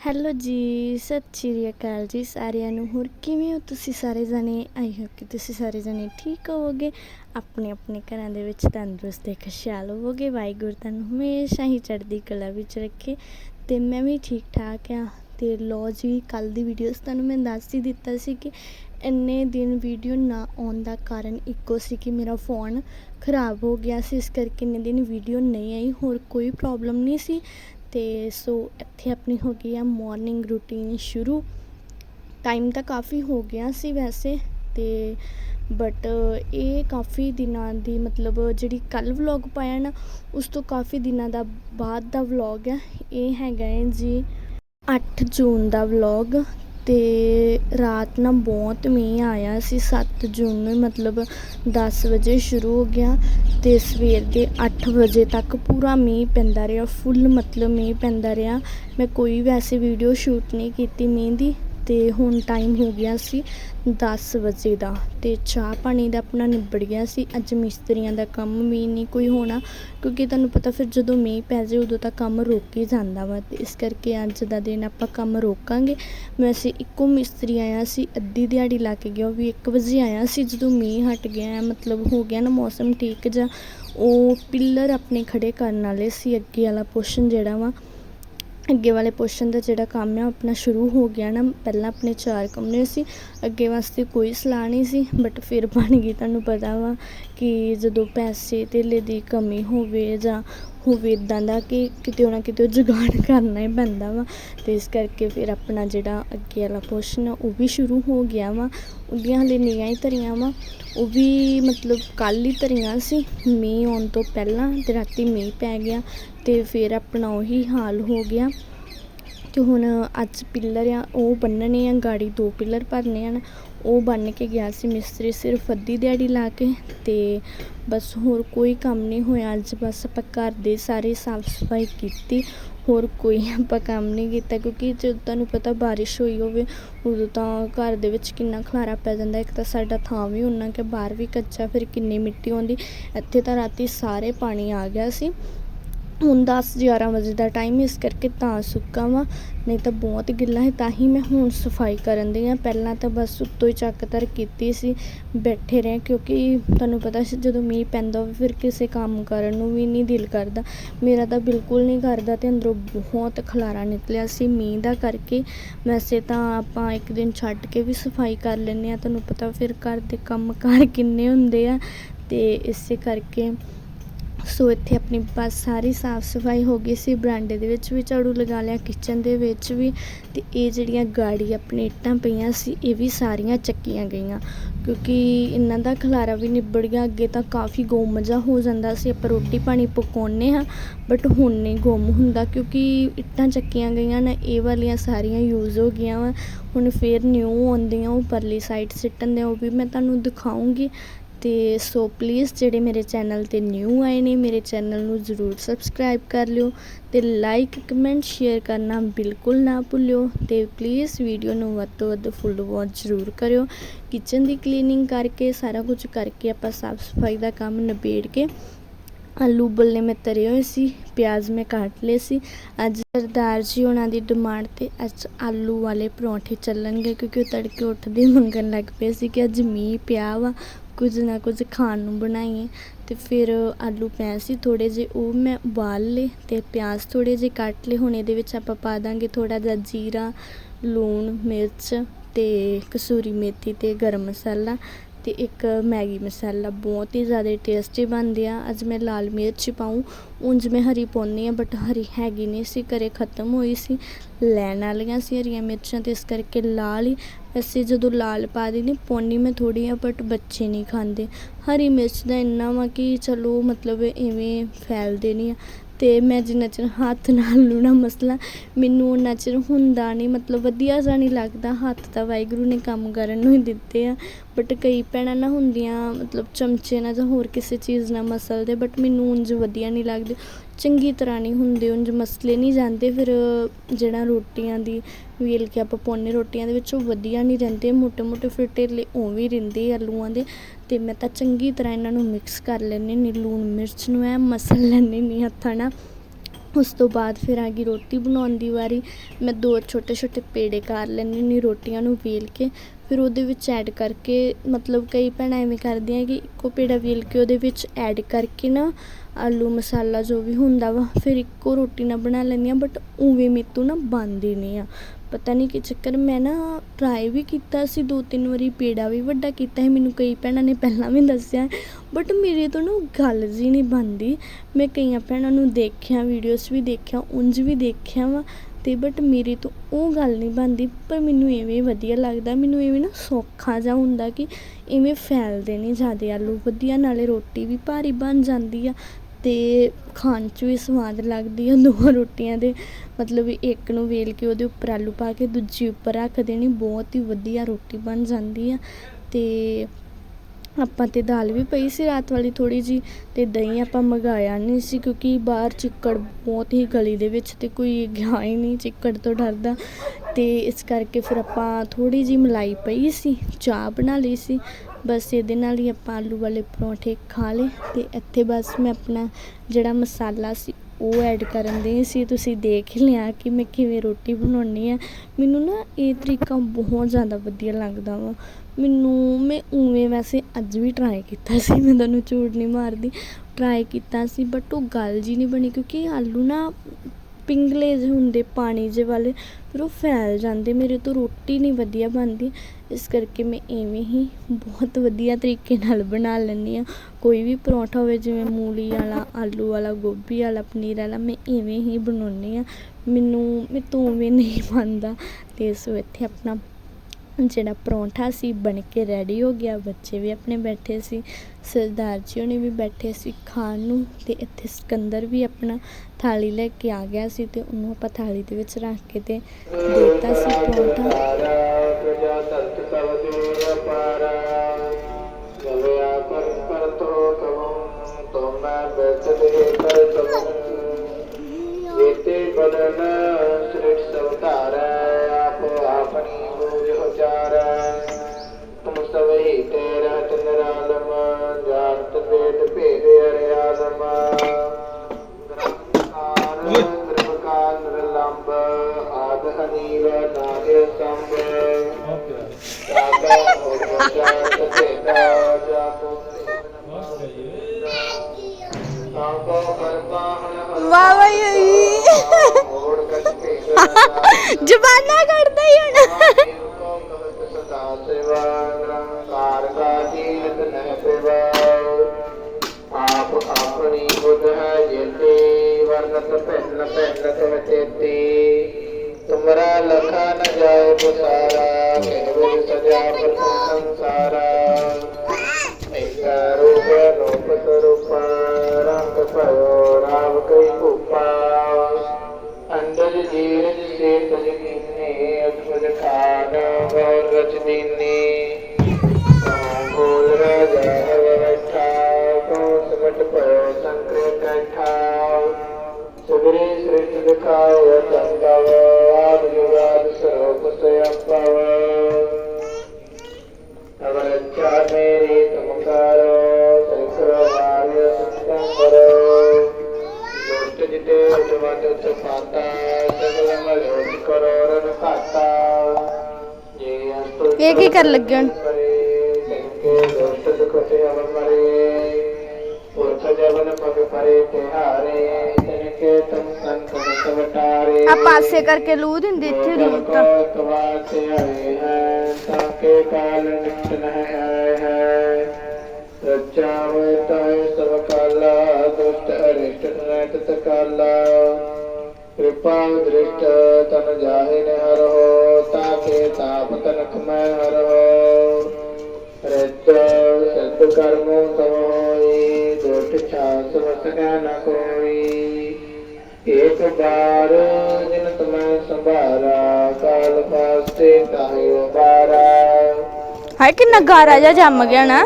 Hello ਜੀ, ਸਤਿ ਸ਼੍ਰੀ ਅਕਾਲ ਜੀ ਸਾਰਿਆਂ ਨੂੰ। ਹੋਰ ਕਿਵੇਂ ਹੋ ਤੁਸੀਂ ਸਾਰੇ ਜਣੇ? ਆਈ ਹੋਪ ਕਿ ਤੁਸੀਂ ਸਾਰੇ ਜਣੇ ਠੀਕ ਹੋਵੋਗੇ। ਆਪਣੇ ਆਪਣੇ ਘਰਾਂ ਦੇ ਵਿੱਚ ਤੰਦਰੁਸਤ ਤੇ ਖੁਸ਼ਹਾਲ ਹੋਵੋਗੇ। ਵਾਹਿਗੁਰੂ ਤੁਹਾਨੂੰ ਹਮੇਸ਼ਾ ਹੀ ਚੜ੍ਹਦੀ ਕਲਾ ਵਿੱਚ ਰੱਖੇ ਤੇ ਮੈਂ ਵੀ ਠੀਕ ਠਾਕ ਆ। ਤੇ ਲੋ ਜੀ ਕੱਲ ਦੀ ਵੀਡੀਓਸ ਤੁਹਾਨੂੰ ਮੈਂ ਦੱਸ ਹੀ ਦਿੱਤਾ ਸੀ ਕਿ ਇੰਨੇ ਦਿਨ ਵੀਡੀਓ ਨਾ ਆਉਣ ਦਾ ਕਾਰਨ ਇੱਕੋ ਸੀ ਕਿ ਮੇਰਾ ਫੋਨ ਖਰਾਬ ਹੋ ਗਿਆ ਸੀ। ਇਸ ਕਰਕੇ ਇੰਨੇ ਦਿਨ ਵੀਡੀਓ ਨਹੀਂ ਆਈ। ਹੋਰ ਕੋਈ ਪ੍ਰੋਬਲਮ ਨਹੀਂ ਸੀ। ਤੇ ਸੋ ਇੱਥੇ ਆਪਣੀ ਹੋ ਗਈ ਆ ਮਾਰਨਿੰਗ ਰੂਟੀਨ ਸ਼ੁਰੂ। ਟਾਈਮ ਤਾਂ ਕਾਫੀ ਹੋ ਗਿਆ ਸੀ ਵੈਸੇ ਤੇ ਬਟ ਇਹ ਕਾਫੀ ਦਿਨਾਂ ਦੀ ਮਤਲਬ ਜਿਹੜੀ ਕੱਲ ਵਲੌਗ ਪਾਇਆ ਨਾ, ਉਸ ਤੋਂ ਕਾਫੀ ਦਿਨਾਂ ਦਾ ਬਾਅਦ ਦਾ ਵਲੌਗ ਹੈ ਇਹ ਹੈਗਾ ਹੈ ਜੀ 8 ਜੂਨ ਦਾ ਵਲੌਗ ਅਤੇ ਰਾਤ ਨਾ ਬਹੁਤ ਮੀਂਹ ਆਇਆ ਸੀ, ਸੱਤ ਜੂਨ ਨੂੰ ਮਤਲਬ ਦਸ ਵਜੇ ਸ਼ੁਰੂ ਹੋ ਗਿਆ ਅਤੇ ਸਵੇਰ ਦੇ ਅੱਠ ਵਜੇ ਤੱਕ ਪੂਰਾ ਮੀਂਹ ਪੈਂਦਾ ਰਿਹਾ ਫੁੱਲ ਮਤਲਬ ਮੀਂਹ ਪੈਂਦਾ ਰਿਹਾ। ਮੈਂ ਕੋਈ ਵੈਸੇ ਵੀਡੀਓ ਸ਼ੂਟ ਨਹੀਂ ਕੀਤੀ ਮੀਂਹ ਦੀ। ਅਤੇ ਹੁਣ ਟਾਈਮ ਹੋ ਗਿਆ ਸੀ ਦਸ ਵਜੇ ਦਾ ਅਤੇ ਚਾਹ ਪਾਣੀ ਦਾ ਆਪਣਾ ਨਿਬੜ ਗਿਆ ਸੀ। ਅੱਜ ਮਿਸਤਰੀਆਂ ਦਾ ਕੰਮ ਵੀ ਨਹੀਂ ਕੋਈ ਹੋਣਾ ਕਿਉਂਕਿ ਤੁਹਾਨੂੰ ਪਤਾ ਫਿਰ ਜਦੋਂ ਮੀਂਹ ਪੈ ਜਾਵੇ ਉਦੋਂ ਤਾਂ ਕੰਮ ਰੁਕ ਹੀ ਜਾਂਦਾ ਵਾ ਅਤੇ ਇਸ ਕਰਕੇ ਅੱਜ ਦਾ ਦਿਨ ਆਪਾਂ ਕੰਮ ਰੋਕਾਂਗੇ। ਵੈਸੇ ਇੱਕੋ ਮਿਸਤਰੀ ਆਇਆ ਸੀ, ਅੱਧੀ ਦਿਹਾੜੀ ਲਾ ਕੇ ਗਿਆ ਉਹ ਵੀ 1 ਵਜੇ ਆਇਆ ਸੀ। ਜਦੋਂ ਮੀਂਹ ਹਟ ਗਿਆ, ਮਤਲਬ ਹੋ ਗਿਆ ਨਾ ਮੌਸਮ ਠੀਕ ਜਾਂ ਉਹ ਪਿੱਲਰ ਆਪਣੇ ਖੜੇ ਕਰਨ ਵਾਲੇ ਸੀ, ਅੱਗੇ ਵਾਲਾ ਪੋਰਸ਼ਨ ਜਿਹੜਾ ਵਾ। ਅੱਗੇ ਵਾਲੇ ਪੋਰਸ਼ਨ ਦਾ ਜਿਹੜਾ ਕੰਮ ਆ ਆਪਣਾ ਸ਼ੁਰੂ ਹੋ ਗਿਆ ਨਾ, ਪਹਿਲਾਂ ਆਪਣੇ ਚਾਰ ਕਮਰੇ ਸੀ, ਅੱਗੇ ਵਾਸਤੇ ਕੋਈ ਸਲਾਹ ਨਹੀਂ ਸੀ ਬਟ ਫਿਰ ਬਣ ਗਈ, ਤੁਹਾਨੂੰ ਪਤਾ ਵਾ ਕਿ ਜਦੋਂ ਪੈਸੇ ਧੇਲੇ ਦੀ ਕਮੀ ਹੋਵੇ ਜਾਂ ਹੋਵੇ ਇਦਾਂ ਦਾ ਕਿ ਕਿਤੇ ਨਾ ਕਿਤੇ ਉਹ ਜੁਗਾੜ ਕਰਨਾ ਹੀ ਪੈਂਦਾ ਵਾ, ਤੇ ਇਸ ਕਰਕੇ ਫਿਰ ਆਪਣਾ ਜਿਹੜਾ ਅੱਗੇ ਵਾਲਾ ਪੋਰਸ਼ਨ ਆ, ਉਹ ਵੀ ਸ਼ੁਰੂ ਹੋ ਗਿਆ ਵਾ, ਉਹਦੀਆਂ ਹਲੇ ਨੀਆਂ ਹੀ ਧਰੀਆਂ ਵਾ, ਉਹ ਵੀ ਮਤਲਬ ਕੱਲ ਹੀ ਧਰੀਆਂ ਸੀ, ਮੀਂਹ ਆਉਣ ਤੋਂ ਪਹਿਲਾਂ ਤੇ ਰਾਤੀ ਮੀਂਹ ਪੈ ਗਿਆ ਤੇ ਫਿਰ ਆਪਣਾ ਉਹੀ ਹਾਲ ਹੋ ਗਿਆ। ਅਤੇ ਹੁਣ ਅੱਜ ਪਿੱਲਰ ਆ, ਉਹ ਬੰਨਣੇ ਆ, ਗਾੜੀ ਦੋ ਪਿੱਲਰ ਭਰਨੇ ਹਨ। ਉਹ ਬੰਨ੍ਹ ਕੇ ਗਿਆ ਸੀ ਮਿਸਤਰੀ ਸਿਰਫ ਅੱਧੀ ਦਿਹਾੜੀ ਲਾ ਕੇ ਅਤੇ ਬਸ ਹੋਰ ਕੋਈ ਕੰਮ ਨਹੀਂ ਹੋਇਆ। ਅੱਜ ਬਸ ਆਪਾਂ ਘਰ ਦੇ ਸਾਰੇ ਸਾਫ਼ ਸਫ਼ਾਈ ਕੀਤੀ, ਹੋਰ ਕੋਈ ਆਪਾਂ ਕੰਮ ਨਹੀਂ ਕੀਤਾ ਕਿਉਂਕਿ ਜਦੋਂ ਤੁਹਾਨੂੰ ਪਤਾ ਬਾਰਿਸ਼ ਹੋਈ ਹੋਵੇ, ਉਦੋਂ ਤਾਂ ਘਰ ਦੇ ਵਿੱਚ ਕਿੰਨਾ ਖਲਾਰਾ ਪੈ ਜਾਂਦਾ। ਇੱਕ ਤਾਂ ਸਾਡਾ ਥਾਂ ਵੀ ਉਹਨਾਂ ਕਿ ਬਾਹਰ ਵੀ ਕੱਚਾ, ਫਿਰ ਕਿੰਨੀ ਮਿੱਟੀ ਆਉਂਦੀ। ਇੱਥੇ ਤਾਂ ਰਾਤੀ ਸਾਰੇ ਪਾਣੀ ਆ ਗਿਆ ਸੀ। ਹੁਣ 10 11 ਵਜੇ ਦਾ ਟਾਈਮ ਇਸ ਕਰਕੇ ਤਾਂ ਸੁੱਕਾ ਵਾ। ਨਹੀਂ ਤਾਂ ਬਹੁਤ ਗਿੱਲਾ ਹੈ ਤਾਂ ਹੀ ਮੈਂ ਹੁਣ ਸਫ਼ਾਈ ਕਰਨ ਦੀ ਆ। ਪਹਿਲਾਂ ਤਾਂ ਬਸ ਉੱਤੋਂ ਹੀ ਚੱਕ ਧਰ ਕੀਤੀ ਸੀ, ਬੈਠੇ ਰਹੇ ਕਿਉਂਕਿ ਤੁਹਾਨੂੰ ਪਤਾ ਜਦੋਂ ਮੀਂਹ ਪੈਂਦਾ ਹੋਵੇ ਫਿਰ ਕਿਸੇ ਕੰਮ ਕਰਨ ਨੂੰ ਵੀ ਨਹੀਂ ਦਿਲ ਕਰਦਾ। ਮੇਰਾ ਤਾਂ ਬਿਲਕੁਲ ਨਹੀਂ ਕਰਦਾ ਤੇ ਅੰਦਰੋਂ ਬਹੁਤ ਖਲਾਰਾ ਨਿਕਲਿਆ ਸੀ ਮੀਂਹ ਦਾ ਕਰਕੇ। ਵੈਸੇ ਤਾਂ ਆਪਾਂ ਇੱਕ ਦਿਨ ਛੱਡ ਕੇ ਵੀ ਸਫ਼ਾਈ ਕਰ ਲੈਂਦੇ ਆ ਤੁਹਾਨੂੰ ਪਤਾ ਫਿਰ ਘਰ ਦੇ ਕੰਮ ਕਾਰ ਕਿੰਨੇ ਹੁੰਦੇ ਆ ਤੇ ਇਸੇ ਕਰਕੇ ਸੋ ਇੱਥੇ ਆਪਣੀ ਬਸ ਸਾਰੀ ਸਾਫ਼ ਸਫ਼ਾਈ ਹੋ ਗਈ ਸੀ, ਬਰਾਂਡੇ ਦੇ ਵਿੱਚ ਵੀ ਝਾੜੂ ਲਗਾ ਲਿਆ ਕਿਚਨ ਦੇ ਵਿੱਚ ਵੀ ਤੇ ਇਹ ਜਿਹੜੀਆਂ ਗਾੜੀ ਆਪਣੇ ਇੱਟਾਂ ਪਈਆਂ ਸੀ, ਇਹ ਵੀ ਸਾਰੀਆਂ ਚੱਕੀਆਂ ਗਈਆਂ। ਕਿਉਂਕਿ ਇਹਨਾਂ ਦਾ ਖਲਾਰਾ ਵੀ ਨਿਬੜ ਗਿਆ, ਅੱਗੇ ਤਾਂ ਕਾਫੀ ਗੋਮ ਜਿਹਾ ਹੋ ਜਾਂਦਾ ਸੀ, ਆਪਾਂ ਰੋਟੀ ਪਾਣੀ ਪਕਾਉਂਦੇ ਹਾਂ ਬਟ ਹੁਣ ਨਹੀਂ ਗੁੰਮ ਹੁੰਦਾ ਕਿਉਂਕਿ ਇੱਟਾਂ ਚੱਕੀਆਂ ਗਈਆਂ ਨਾ, ਇਹ ਵਾਲੀਆਂ ਸਾਰੀਆਂ ਯੂਜ਼ ਹੋ ਗਈਆਂ ਵਾ। ਹੁਣ ਫੇਰ ਨਿਊ ਆਉਂਦੀਆਂ, ਉਹ ਪਰਲੀ ਸਾਈਡ ਸਿੱਟਣ ਦੇ, ਉਹ ਵੀ ਮੈਂ ਤੁਹਾਨੂੰ ਦਿਖਾਉਂਗੀ। ਤੇ ਸੋ ਪਲੀਜ਼ ਜਿਹੜੇ ਮੇਰੇ ਚੈਨਲ ਤੇ ਨਿਊ ਆਏ ਨੇ, ਮੇਰੇ ਚੈਨਲ ਨੂੰ ਜ਼ਰੂਰ ਸਬਸਕ੍ਰਾਈਬ ਕਰ ਲਿਓ ਤੇ ਲਾਈਕ ਕਮੈਂਟ ਸ਼ੇਅਰ ਕਰਨਾ ਬਿਲਕੁਲ ਨਾ ਭੁੱਲਿਓ ਤੇ ਪਲੀਜ਼ ਵੀਡੀਓ ਨੂੰ ਵੱਧ ਤੋਂ ਵੱਧ ਫੁੱਲ ਵਾਚ ਜ਼ਰੂਰ ਕਰਿਓ। ਕਿਚਨ ਦੀ ਕਲੀਨਿੰਗ ਕਰਕੇ, ਸਾਰਾ ਕੁਝ ਕਰਕੇ ਆਪਾਂ ਸਾਫ਼ ਸਫ਼ਾਈ ਦਾ ਕੰਮ ਨਿਬੇੜ ਕੇ ਆਲੂ ਬੱਲੇ ਮੈਂ ਤਰੇ ਹੋਏ ਸੀ, ਪਿਆਜ਼ ਮੈਂ ਕੱਟ ਲਏ ਸੀ। ਅੱਜ ਸਰਦਾਰ ਜੀ ਉਹਨਾਂ ਦੀ ਡਿਮਾਂਡ ਤੇ ਅੱਜ ਆਲੂ ਵਾਲੇ ਪਰੌਂਠੇ ਚੱਲਣਗੇ ਕਿਉਂਕਿ ਉਹ ਤੜਕੇ ਉੱਠਦੇ ਮੰਗਣ ਲੱਗ ਪਏ ਸੀ ਕਿ ਅੱਜ ਮੀਂਹ ਪਿਆ ਵਾ ਕੁਝ ਨਾ ਕੁਝ ਖਾਣ ਨੂੰ ਬਣਾਈਏ। ਅਤੇ ਫਿਰ ਆਲੂ ਪਏ ਸੀ ਥੋੜ੍ਹੇ ਜਿਹੇ, ਉਹ ਮੈਂ ਉਬਾਲ ਲਏ ਅਤੇ ਪਿਆਜ਼ ਥੋੜ੍ਹੇ ਜਿਹੇ ਕੱਟ ਲਏ। ਹੁਣ ਇਹਦੇ ਵਿੱਚ ਆਪਾਂ ਪਾ ਦਾਂਗੇ ਥੋੜ੍ਹਾ ਜਿਹਾ ਜੀਰਾ, ਲੂਣ, ਮਿਰਚ ਅਤੇ ਕਸੂਰੀ ਮੇਥੀ ਅਤੇ ਗਰਮ ਮਸਾਲਾ। ਅਤੇ ਇੱਕ ਮੈਗੀ ਮਸਾਲਾ ਬਹੁਤ ਹੀ ਜ਼ਿਆਦਾ ਟੇਸਟੀ ਬਣਦੇ ਆ। ਅੱਜ ਮੈਂ ਲਾਲ ਮਿਰਚ ਪਾਉਂ ਉਂਝ ਮੈਂ ਹਰੀ ਪਾਉਂਦੀ ਹਾਂ ਬਟ ਹਰੀ ਹੈਗੀ ਨਹੀਂ ਸੀ, ਘਰੇ ਖਤਮ ਹੋਈ ਸੀ। ਲੈਣ ਵਾਲੀਆਂ ਸੀ ਹਰੀਆਂ ਮਿਰਚਾਂ ਤੇ ਇਸ ਕਰਕੇ ਲਾਲ ਹੀ ਅਸੀਂ ਜਦੋਂ ਲਾਲ ਪਾ ਦੀ ਨਹੀਂ ਪਾਉਣੀ ਮੈਂ ਥੋੜੀ ਆ ਬਟ ਬੱਚੇ ਨਹੀਂ ਖਾਂਦੇ। ਹਰੀ ਮਿਰਚ ਦਾ ਇੰਨਾ ਵਾ ਕਿ ਚਲੋ ਮਤਲਬ ਇਵੇਂ ਫੈਲਦੇ ਨਹੀਂ ਆ। ਅਤੇ ਮੈਂ ਜਿੰਨਾ ਚਿਰ ਹੱਥ ਨਾਲ ਲੂਣਾ ਮਸਲਾ, ਮੈਨੂੰ ਓਨਾ ਚਿਰ ਹੁੰਦਾ ਨਹੀਂ ਮਤਲਬ ਵਧੀਆ ਜਿਹਾ ਨਹੀਂ ਲੱਗਦਾ, ਹੱਥ ਤਾਂ ਵਾਹਿਗੁਰੂ ਨੇ ਕੰਮ ਕਰਨ ਨੂੰ ਹੀ ਦਿੱਤੇ ਆ। ਬਟ ਕਈ ਭੈਣਾਂ ਨਾ ਹੁੰਦੀਆਂ, ਮਤਲਬ ਚਮਚੇ ਨਾਲ ਜਾਂ ਹੋਰ ਕਿਸੇ ਚੀਜ਼ ਨਾਲ ਮਸਲਦੇ ਬਟ ਮੈਨੂੰ ਉਂਝ ਵਧੀਆ ਨਹੀਂ ਲੱਗਦੇ। ਚੰਗੀ ਤਰ੍ਹਾਂ ਨਹੀਂ ਹੁੰਦੇ, ਉਂਝ ਮਸਲੇ ਨਹੀਂ ਜਾਂਦੇ। ਫਿਰ ਜਿਹੜਾ ਰੋਟੀਆਂ ਦੀ ਵੇਲ ਕੇ ਆਪਾਂ ਪਾਉਂਦੇ ਰੋਟੀਆਂ ਦੇ ਵਿੱਚ, ਉਹ ਵਧੀਆ ਨਹੀਂ ਰਹਿੰਦੇ। ਮੋਟੇ ਮੋਟੇ ਫਿਰ ਢੇਲੇ ਉਹ ਵੀ ਰਹਿੰਦੇ ਆਲੂਆਂ ਦੇ। ਅਤੇ ਮੈਂ ਤਾਂ ਚੰਗੀ ਤਰ੍ਹਾਂ ਇਹਨਾਂ ਨੂੰ ਮਿਕਸ ਕਰ ਲੈਂਦੀ ਹੁੰਦੀ ਲੂਣ ਮਿਰਚ ਨੂੰ ਐ ਮਸਲ ਲੈਂਦੀ ਨਹੀਂ ਹੱਥਾਂ ਨਾਲ। ਉਸ ਤੋਂ ਬਾਅਦ ਫਿਰ ਆ ਗਈ ਰੋਟੀ ਬਣਾਉਣ ਦੀ ਵਾਰੀ। ਮੈਂ ਦੋ ਛੋਟੇ ਛੋਟੇ ਪੇੜੇ ਕਰ ਲੈਂਦੀ ਹੁੰਦੀ ਰੋਟੀਆਂ ਨੂੰ ਵੇਲ ਕੇ। ਫਿਰ ਉਹਦੇ ਵਿੱਚ ਐਡ ਕਰਕੇ, ਮਤਲਬ ਕਈ ਭੈਣਾਂ ਐਵੇਂ ਕਰਦੀਆਂ ਕਿ ਇੱਕੋ ਪੇੜਾ ਵੇਲ ਕੇ ਉਹਦੇ ਵਿੱਚ ਐਡ ਕਰਕੇ ਨਾ ਆਲੂ ਮਸਾਲਾ ਜੋ ਵੀ ਹੁੰਦਾ ਵਾ, ਫਿਰ ਇੱਕੋ ਰੋਟੀ ਨਾਲ ਬਣਾ ਲੈਂਦੀਆਂ ਬਟ ਉਵੇਂ ਮੇਰੇ ਤੋਂ ਨਾ ਬਣਦੀ ਨਹੀਂ ਆ। ਪਤਾ ਨਹੀਂ ਕੀ ਚੱਕਰ, ਮੈਂ ਨਾ ਟਰਾਈ ਵੀ ਕੀਤਾ ਸੀ, ਦੋ ਤਿੰਨ ਵਾਰੀ, ਪੇੜਾ ਵੀ ਵੱਡਾ ਕੀਤਾ ਸੀ, ਮੈਨੂੰ ਕਈ ਭੈਣਾਂ ਨੇ ਪਹਿਲਾਂ ਵੀ ਦੱਸਿਆ ਬਟ ਮੇਰੇ ਤੋਂ ਨਾ ਗੱਲ ਜੀ ਨਹੀਂ ਬਣਦੀ। ਮੈਂ ਕਈਆਂ ਭੈਣਾਂ ਨੂੰ ਦੇਖਿਆ ਵੀਡੀਓਜ਼ ਵੀ ਦੇਖਿਆ, ਉਂਝ ਵੀ ਦੇਖਿਆ ਵਾ, ਤੇ ਬਟ ਮੇਰੇ ਤੋਂ ਉਹ ਗੱਲ ਨਹੀਂ ਬਣਦੀ, ਪਰ ਮੈਨੂੰ ਐਵੇਂ ਵਧੀਆ ਲੱਗਦਾ, ਮੈਨੂੰ ਐਵੇਂ ਨਾ ਸੌਖਾ ਜਿਹਾ ਹੁੰਦਾ ਕਿ ਇਵੇਂ ਫੈਲਦੇ ਨਹੀਂ ਜ਼ਿਆਦਾ ਆਲੂ ਵਧੀਆ, ਨਾਲੇ ਰੋਟੀ ਵੀ ਭਾਰੀ ਬਣ ਜਾਂਦੀ ਆ ਤੇ ਖਾਣ 'ਚ ਵੀ ਸਵਾਦ ਲੱਗਦੀ ਆ ਦੋ ਰੋਟੀਆਂ ਦੇ। ਮਤਲਬ ਇੱਕ ਨੂੰ ਵੇਲ ਕੇ ਉਹਦੇ ਉੱਪਰ ਆਲੂ ਪਾ ਕੇ, ਦੂਜੀ ਉੱਪਰ ਰੱਖ ਦੇਣੀ। ਬਹੁਤ ਹੀ ਵਧੀਆ ਰੋਟੀ ਬਣ ਜਾਂਦੀ ਆ। ਅਤੇ ਆਪਾਂ ਤਾਂ ਦਾਲ ਵੀ ਪਈ ਸੀ ਰਾਤ ਵਾਲੀ ਥੋੜ੍ਹੀ ਜਿਹੀ ਅਤੇ ਦਹੀਂ ਆਪਾਂ ਮੰਗਾਇਆ ਨਹੀਂ ਸੀ ਕਿਉਂਕਿ ਬਾਹਰ ਚਿੱਕੜ ਬਹੁਤ ਹੀ ਗਲੀ ਦੇ ਵਿੱਚ ਅਤੇ ਕੋਈ ਗਿਆ ਹੀ ਨਹੀਂ, ਚਿੱਕੜ ਤੋਂ ਡਰਦਾ। ਅਤੇ ਇਸ ਕਰਕੇ ਫਿਰ ਆਪਾਂ ਥੋੜ੍ਹੀ ਜਿਹੀ ਮਲਾਈ ਪਈ ਸੀ, ਚਾਹ ਬਣਾ ਲਈ ਸੀ। ਬਸ ਇਹਦੇ ਨਾਲ ਹੀ ਆਪਾਂ ਆਲੂ ਵਾਲੇ ਪਰੌਂਠੇ ਖਾ ਲਏ ਅਤੇ ਇੱਥੇ ਬਸ ਮੈਂ ਆਪਣਾ ਜਿਹੜਾ ਮਸਾਲਾ ਸੀ ਉਹ ਐਡ ਕਰਨ ਦੇ ਸੀ। ਤੁਸੀਂ ਦੇਖ ਲਿਆ ਕਿ ਮੈਂ ਕਿਵੇਂ ਰੋਟੀ ਬਣਾਉਣੀ ਆ ਮੈਨੂੰ ਨਾ ਇਹ ਤਰੀਕਾ ਬਹੁਤ ਜ਼ਿਆਦਾ ਵਧੀਆ ਲੱਗਦਾ ਵਾ। ਮੈਨੂੰ, ਮੈਂ ਉਵੇਂ ਵੈਸੇ ਅੱਜ ਵੀ ਟਰਾਈ ਕੀਤਾ ਸੀ, ਮੈਂ ਤੁਹਾਨੂੰ ਝੂਠ ਨਹੀਂ ਮਾਰਦੀ। ਟਰਾਈ ਕੀਤਾ ਸੀ ਬਟ ਉਹ ਗੱਲ ਜੀ ਨਹੀਂ ਬਣੀ ਕਿਉਂਕਿ ਆਲੂ ਨਾ ਪਿੰਗਲੇ ਜਿਹੇ ਹੁੰਦੇ, ਪਾਣੀ ਜਿਹੇ ਵਾਲੇ, ਫਿਰ ਉਹ ਫੈਲ ਜਾਂਦੇ, ਮੇਰੇ ਤੋਂ ਰੋਟੀ ਨਹੀਂ ਵਧੀਆ ਬਣਦੀ। ਇਸ ਕਰਕੇ ਮੈਂ ਇਵੇਂ ਹੀ ਬਹੁਤ ਵਧੀਆ ਤਰੀਕੇ ਨਾਲ ਬਣਾ ਲੈਂਦੀ ਹਾਂ। ਕੋਈ ਵੀ ਪਰੌਂਠਾ ਹੋਵੇ, ਜਿਵੇਂ ਮੂਲੀ ਵਾਲਾ, ਆਲੂ ਵਾਲਾ, ਗੋਭੀ ਵਾਲਾ, ਪਨੀਰ ਵਾਲਾ, ਮੈਂ ਇਵੇਂ ਹੀ ਬਣਾਉਂਦੀ ਹਾਂ। ਮੈਨੂੰ ਮੇਰੇ ਤੋਂ ਉਵੇਂ ਨਹੀਂ ਬਣਦਾ ਅਤੇ ਸੋ ਇੱਥੇ ਆਪਣਾ ਜਿਹੜਾ ਪਰੌਂਠਾ ਸੀ ਬਣ ਕੇ ਰੈਡੀ ਹੋ ਗਿਆ, ਬੱਚੇ ਵੀ ਆਪਣੇ ਬੈਠੇ ਸੀ, ਸਰਦਾਰ ਜੀ ਹੋਣੀ ਵੀ ਬੈਠੇ ਸੀ ਖਾਣ ਨੂੰ ਅਤੇ ਇੱਥੇ ਸਿਕੰਦਰ ਵੀ ਆਪਣਾ ਥਾਲੀ ਲੈ ਕੇ ਆ ਗਿਆ ਸੀ ਅਤੇ ਉਹਨੂੰ ਆਪਾਂ ਥਾਲੀ ਦੇ ਵਿੱਚ ਰੱਖ ਕੇ ਅਤੇ ਦਿੱਤਾ ਸੀ ਪਰੌਂਠਾ। ਕਛ ਭੇਦ ਜ਼ਬਾਨਾਂ ਕੱਢਦਾ ਹੀ ਹੁਣ ਸਦਾ ਸੇਵਾ ਨਿਰੰਕਾਰ ਕਾ ਜੀਤ ਨਹਿ ਪਿਵਾ ਆਪ ਆਪਣੀ ਬੁੱਧ ਹੈ ਜੇਤੀ ਵਰਨਤ ਪਹਿਨ ਪਹਿਨ ਤੁਮ ਤੇਤੀ ਤੁਮਰਾ ਲਖਾ ਨ ਜਾਏ ਬਸਾਰਾ ਕਹਿਵੇ ਸਜਾ ਪ੍ਰਥਮ ਸੰਸਾਰਾ ਐਸਾ ਰੂਪ ਰੂਪ ਸਰੂਪ ਰੰਗ ਭਇਓ ਰਾਵ ਕਈ ਭੂਪਾ ਅੰਡਜ ਜੀਰਜ ਸੇ ਤਜ ਕੀਨੇ ਅਦਭੁਤ ਖਾਨ ਗੌਰ ਰਚ ਦੀਨੀ ਗੋਲ ਇਹ ਕੀ ਕਰਨ ਲੱਗੇ ਹੁਣ? ਆ ਪਾਸੇ ਕਰਕੇ ਲੂ ਦਿੰਦੇ ਇੱਥੇ ਲੂ ਤਾਂ ਕਵਾਤੇ ਆਏ ਹੈ ਕਾਲ ਨਿਤ ਨਹਿ ਹੈ ਰੱਚਾ ਤਾਏ ਸਭ ਕਾਲਾ, ਦੁਸ਼ਟ ਅਰਿਸ਼ਟ ਨੈਟ ਤਕਾਲਾ ਕਿਰਪਾ ਦ੍ਰਿਸ਼ਟ ਤਨ ਜਾਹੇ ਨ ਹਰੋ ਤਾਕੇ ਤਾਪ ਤਨਕ ਮੈਂ ਹਰੋ ਰੱਚ ਸਤ ਕਰਮੋ ਸਭ ਹੋਈ ਛਾਸ ਵਸਗਾ ਨ ਕੋਈ। ਇੱਕ ਬਾਰ ਜਿਨ ਤੁਮੈ ਸੰਭਾਰਾ, ਕਾਲ ਫਾਸਤੇ ਕਾਹੇ ਉਬਾਰਾ ਹਾਏ, ਕਿੰਨਾ ਗਾਰਾ ਜਿਹਾ ਜੰਮ ਗਿਆ ਨਾ।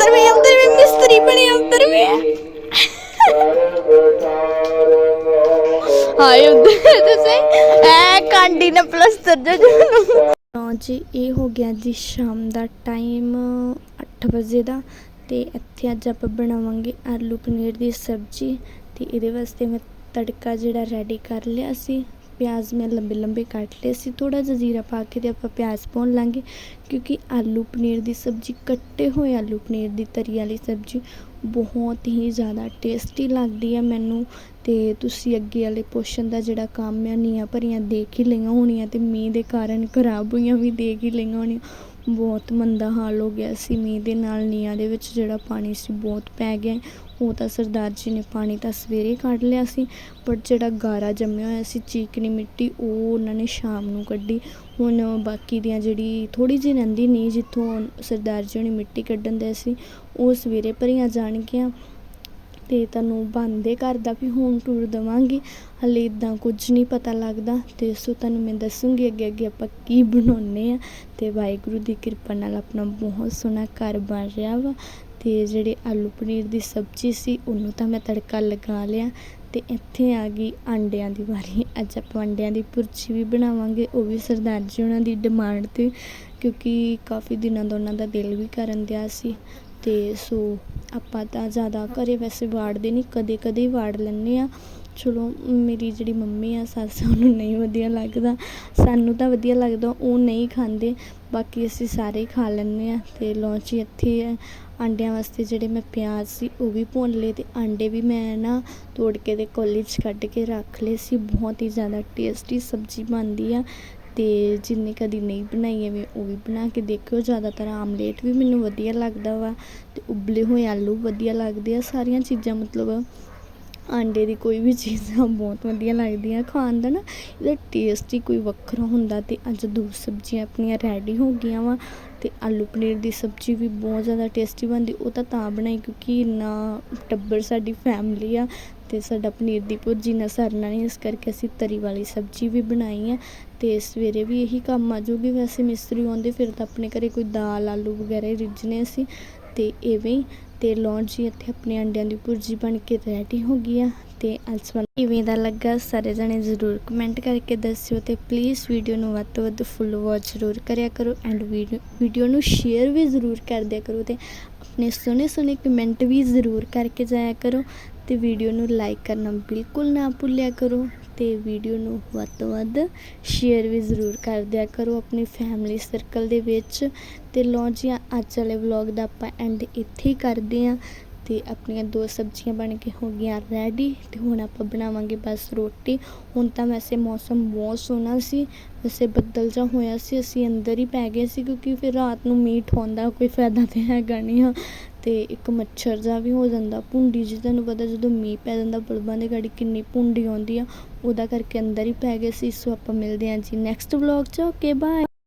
ਇਹ ਉੱਧਰ ਵੀ, ਉੱਧਰ ਮਿਸਤਰੀ ਬਣੇ, ਉੱਧਰ ਵੀ। ਕਰ ਬਠਾਰ ਤੁਸੀਂ। ਐ ਕਾਂਡੀ ਨੇ ਪਲਸਤਰ ਜੋ ਲਓ ਜੀ ਇਹ ਹੋ ਗਿਆ ਜੀ ਸ਼ਾਮ ਦਾ ਟਾਈਮ 8 ਵਜੇ ਦਾ। ਤੇ ਇੱਥੇ ਅੱਜ ਆਪਾਂ ਬਣਾਵਾਂਗੇ ਆਲੂ ਪਨੀਰ ਦੀ ਸਬਜ਼ੀ। ਤੇ ਇਹਦੇ ਵਾਸਤੇ ਮੈਂ ਤੜਕਾ ਜਿਹੜਾ ਰੈਡੀ ਕਰ ਲਿਆ ਸੀ। ਪਿਆਜ਼ ਮੈਂ ਲੰਬੇ ਲੰਬੇ ਕੱਟ ਲਏ ਸੀ, ਥੋੜ੍ਹਾ ਜਿਹਾ ਜੀਰਾ ਪਾ ਕੇ ਅਤੇ ਆਪਾਂ ਪਿਆਜ਼ ਪਾਉਣ ਲਾਂਗੇ ਕਿਉਂਕਿ ਆਲੂ ਪਨੀਰ ਦੀ ਸਬਜ਼ੀ, ਕੱਟੇ ਹੋਏ ਆਲੂ ਪਨੀਰ ਦੀ ਤਰੀ ਵਾਲੀ ਸਬਜ਼ੀ ਬਹੁਤ ਹੀ ਜ਼ਿਆਦਾ ਟੇਸਟੀ ਲੱਗਦੀ ਹੈ ਮੈਨੂੰ ਅਤੇ ਤੁਸੀਂ ਅੱਗੇ ਵਾਲੇ ਪੋਸ਼ਨ ਦਾ ਜਿਹੜਾ ਕੰਮ ਆ ਨੀਆਂ ਭਰੀਆਂ ਦੇਖ ਹੀ ਲਈਆਂ ਹੋਣੀਆਂ ਅਤੇ ਮੀਂਹ ਦੇ ਕਾਰਨ ਖਰਾਬ ਹੋਈਆਂ ਵੀ ਦੇਖ ਹੀ ਲਈਆਂ ਹੋਣੀਆਂ। ਬਹੁਤ ਮੰਦਾ ਹਾਲ ਹੋ ਗਿਆ ਸੀ ਮੀਂਹ ਦੇ ਨਾਲ ਨੀਆਂ ਦੇ ਵਿੱਚ ਜਿਹੜਾ ਪਾਣੀ ਸੀ ਬਹੁਤ ਪੈ ਗਿਆ। ਉਹ ਤਾਂ ਸਰਦਾਰ ਜੀ ਨੇ ਪਾਣੀ ਤਾਂ ਸਵੇਰੇ ਕੱਢ ਲਿਆ ਸੀ, ਪਰ ਜਿਹੜਾ ਗਾਰਾ ਜੰਮਿਆ ਹੋਇਆ ਸੀ ਚੀਕਣੀ ਮਿੱਟੀ, ਉਹ ਉਹਨਾਂ ਨੇ ਸ਼ਾਮ ਨੂੰ ਕੱਢੀ। ਹੁਣ ਬਾਕੀ ਦੀਆਂ ਜਿਹੜੀ ਥੋੜ੍ਹੀ ਜਿਹੀ ਰਹਿੰਦੀ ਨਹੀਂ ਜਿੱਥੋਂ ਸਰਦਾਰ ਜੀ ਨੇ ਮਿੱਟੀ ਕੱਢਣ ਦੇ ਸੀ, ਉਹ ਸਵੇਰੇ ਭਰੀਆਂ ਜਾਣਗੀਆਂ। ਤੇ ਤੁਹਾਨੂੰ ਬੰਦੇ ਘਰ ਦਾ ਵੀ ਹੋਮ ਟੂਰ ਦਵਾਂਗੀ। ਹਲੇ ਇਦਾਂ ਕੁਝ ਨਹੀਂ ਪਤਾ ਲੱਗਦਾ। ਤੇ ਸੋ ਤੁਹਾਨੂੰ ਮੈਂ ਦੱਸੂਗੀ ਅੱਗੇ ਅੱਗੇ ਆਪਾਂ ਕੀ ਬਣਾਉਨੇ ਆ। ਤੇ ਵਾਹਿਗੁਰੂ ਦੀ ਕਿਰਪਾ ਨਾਲ ਆਪਣਾ ਬਹੁਤ ਸੋਹਣਾ ਘਰ ਬਣ ਰਿਹਾ ਵਾ। ਅਤੇ ਜਿਹੜੇ ਆਲੂ ਪਨੀਰ ਦੀ ਸਬਜ਼ੀ ਸੀ, ਉਹਨੂੰ ਤਾਂ ਮੈਂ ਤੜਕਾ ਲਗਾ ਲਿਆ ਅਤੇ ਇੱਥੇ ਆ ਗਈ ਆਂਡਿਆਂ ਦੀ ਵਾਰੀ। ਅੱਜ ਆਪਾਂ ਆਂਡਿਆਂ ਦੀ ਭੁਰਜੀ ਵੀ ਬਣਾਵਾਂਗੇ, ਉਹ ਵੀ ਸਰਦਾਰ ਜੀ ਉਹਨਾਂ ਦੀ ਡਿਮਾਂਡ ਤੇ, ਕਿਉਂਕਿ ਕਾਫੀ ਦਿਨਾਂ ਦਾ ਉਹਨਾਂ ਦਾ ਦਿਲ ਵੀ ਕਰਨ ਦਿਆ ਸੀ। ਅਤੇ ਸੋ ਆਪਾਂ ਤਾਂ ਜ਼ਿਆਦਾ ਘਰ ਵੈਸੇ ਵਾੜਦੇ ਨਹੀਂ ਕਦੇ ਕਦੇ ਵਾੜ ਲੈਂਦੇ ਹਾਂ। ਚਲੋ, ਮੇਰੀ ਜਿਹੜੀ ਮੰਮੀ ਆ, ਸੱਸ ਉਹਨੂੰ ਨਹੀਂ ਵਧੀਆ ਲੱਗਦਾ। ਸਾਨੂੰ ਤਾਂ ਵਧੀਆ ਲੱਗਦਾ, ਉਹ ਨਹੀਂ ਖਾਂਦੇ। ਬਾਕੀ ਅਸੀਂ ਸਾਰੇ ਹੀ ਖਾ ਲੈਂਦੇ ਆ ਤੇ ਲੌਂਚੀ ਇੱਥੇ ਹੈ। ਆਂਡਿਆਂ ਵਾਸਤੇ ਜਿਹੜੇ ਮੈਂ ਪਿਆਜ਼ ਸੀ, ਉਹ ਵੀ ਭੁੰਨ ਲਏ ਅਤੇ ਆਂਡੇ ਵੀ ਮੈਂ ਨਾ ਤੋੜ ਕੇ ਅਤੇ ਕੌਲੀ 'ਚ ਕੱਢ ਕੇ ਰੱਖ ਲਏ ਸੀ। ਬਹੁਤ ਹੀ ਜ਼ਿਆਦਾ ਟੇਸਟੀ ਸਬਜ਼ੀ ਬਣਦੀ ਆ ਅਤੇ ਜਿੰਨੇ ਕਦੀ ਨਹੀਂ ਬਣਾਈ ਐਵੇਂ ਉਹ ਵੀ ਬਣਾ ਕੇ ਦੇਖਿਓ। ਜ਼ਿਆਦਾਤਰ ਆਮਲੇਟ ਵੀ ਮੈਨੂੰ ਵਧੀਆ ਲੱਗਦਾ ਵਾ ਅਤੇ ਉਬਲੇ ਹੋਏ ਆਲੂ ਵਧੀਆ ਲੱਗਦੇ ਆ। ਸਾਰੀਆਂ ਚੀਜ਼ਾਂ ਮਤਲਬ ਆਂਡੇ ਦੀ ਕੋਈ ਵੀ ਚੀਜ਼ ਬਹੁਤ ਵਧੀਆ ਲੱਗਦੀ ਆ। ਖਾਣ ਦਾ ਨਾ ਇਹਦਾ ਟੇਸਟ ਹੀ ਕੋਈ ਵੱਖਰਾ ਹੁੰਦਾ ਅਤੇ ਅੱਜ ਦੋ ਸਬਜ਼ੀਆਂ ਆਪਣੀਆਂ ਰੈਡੀ ਹੋ ਗਈਆਂ ਵਾ ਅਤੇ ਆਲੂ ਪਨੀਰ ਦੀ ਸਬਜ਼ੀ ਵੀ ਬਹੁਤ ਜ਼ਿਆਦਾ ਟੇਸਟੀ ਬਣਦੀ, ਉਹ ਤਾਂ ਤਾਂ ਬਣਾਈ ਕਿਉਂਕਿ ਇੰਨਾ ਟੱਬਰ ਸਾਡੀ ਫੈਮਿਲੀ ਆ ਅਤੇ ਸਾਡਾ ਪਨੀਰ ਦੀ ਭੁਰਜੀ ਨਾਲ ਸਰਨਾ ਨਹੀਂ ਇਸ ਕਰਕੇ ਅਸੀਂ ਤਰੀ ਵਾਲੀ ਸਬਜ਼ੀ ਵੀ ਬਣਾਈ ਆ ਅਤੇ ਸਵੇਰੇ ਵੀ ਇਹੀ ਕੰਮ ਆ ਜੂਗੀ। ਵੈਸੇ ਮਿਸਤਰੀ ਆਉਂਦੇ, ਫਿਰ ਤਾਂ ਆਪਣੇ ਘਰੇ ਕੋਈ ਦਾਲ, ਆਲੂ ਵਗੈਰਾ ਹੀ ਰਿੱਝਣੇ ਸੀ ਅਤੇ ਇਵੇਂ ਅਤੇ ਤੇ ਜੀ ਇੱਥੇ ਆਪਣੇ ਅੰਡਿਆਂ ਦੀ ਭੁਰਜੀ ਬਣ ਕੇ ਰੈਡੀ ਹੋ ਗਈ ਆ ਤੇ ਅੱਜ ਵਾਲਾ ਕਿਵੇਂ ਦਾ ਲੱਗਾ ਸਾਰੇ ਜਣੇ ਜ਼ਰੂਰ ਕਮੈਂਟ ਕਰਕੇ ਦੱਸਿਓ ਤੇ ਪਲੀਜ਼ ਵੀਡੀਓ ਨੂੰ ਵੱਧ ਤੋਂ ਵੱਧ ਫੁੱਲ ਵਾਚ ਜ਼ਰੂਰ ਕਰਿਆ ਕਰੋ ਐਂਡ ਵੀਡੀਓ ਨੂੰ ਸ਼ੇਅਰ ਵੀ ਜ਼ਰੂਰ ਕਰ ਦਿਆ ਕਰੋ ਤੇ ਆਪਣੇ ਸੋਹਣੇ ਸੋਹਣੇ ਕਮੈਂਟ ਵੀ ਜ਼ਰੂਰ ਕਰਕੇ ਜਾਇਆ ਕਰੋ ਤੇ ਵੀਡੀਓ ਨੂੰ ਲਾਈਕ ਕਰਨਾ ਬਿਲਕੁਲ ਨਾ ਭੁੱਲਿਆ ਕਰੋ। ਅਤੇ ਵੀਡੀਓ ਨੂੰ ਵੱਧ ਤੋਂ ਵੱਧ ਸ਼ੇਅਰ ਵੀ ਜ਼ਰੂਰ ਕਰ ਦਿਆ ਕਰੋ ਆਪਣੀ ਫੈਮਿਲੀ ਸਰਕਲ ਦੇ ਵਿੱਚ। ਅਤੇ ਲਓ ਜੀ ਅੱਜ ਵਾਲੇ ਵਲੌਗ ਦਾ ਆਪਾਂ ਐਂਡ ਇੱਥੇ ਹੀ ਕਰਦੇ ਹਾਂ। ਤੇ ਆਪਣੀਆਂ ਦੋ ਸਬਜ਼ੀਆਂ ਬਣ ਕੇ ਹੋ ਗਈਆਂ ਰੈਡੀ ਤੇ ਹੁਣ ਆਪਾਂ ਬਣਾਵਾਂਗੇ ਬਸ ਰੋਟੀ। ਹੁਣ ਤਾਂ ਵੈਸੇ ਮੌਸਮ ਬਹੁਤ ਸੋਹਣਾ ਸੀ, ਵੈਸੇ ਬੱਦਲ ਜਿਹਾ ਹੋਇਆ ਸੀ, ਅਸੀਂ ਅੰਦਰ ਹੀ ਪੈ ਗਏ ਸੀ ਕਿਉਂਕਿ ਫਿਰ ਰਾਤ ਨੂੰ ਮੀਟ ਹੁੰਦਾ ਕੋਈ ਫਾਇਦਾ ਤੇ ਹੈਗਾ ਨਹੀਂ ਆ। ਤੇ ਇੱਕ ਮੱਛਰ ਦਾ ਵੀ ਹੋ ਜਾਂਦਾ, ਭੁੰਡੀ ਜੀ ਤੁਹਾਨੂੰ ਪਤਾ ਜਦੋਂ ਮੀਂਹ ਪੈ ਜਾਂਦਾ, ਬਲਬਾਂ ਦੇ ਗਾੜੀ ਕਿੰਨੀ ਭੁੰਡੀ ਆਉਂਦੀ ਆ, ਉਹਦਾ ਕਰਕੇ ਅੰਦਰ ਹੀ ਪੈ ਗਏ ਸੀ, ਸੋ ਆਪਾਂ ਮਿਲਦੇ ਹਾਂ ਜੀ ਨੈਕਸਟ ਵਲੌਗ 'ਚ ਓਕੇ ਬਾਏ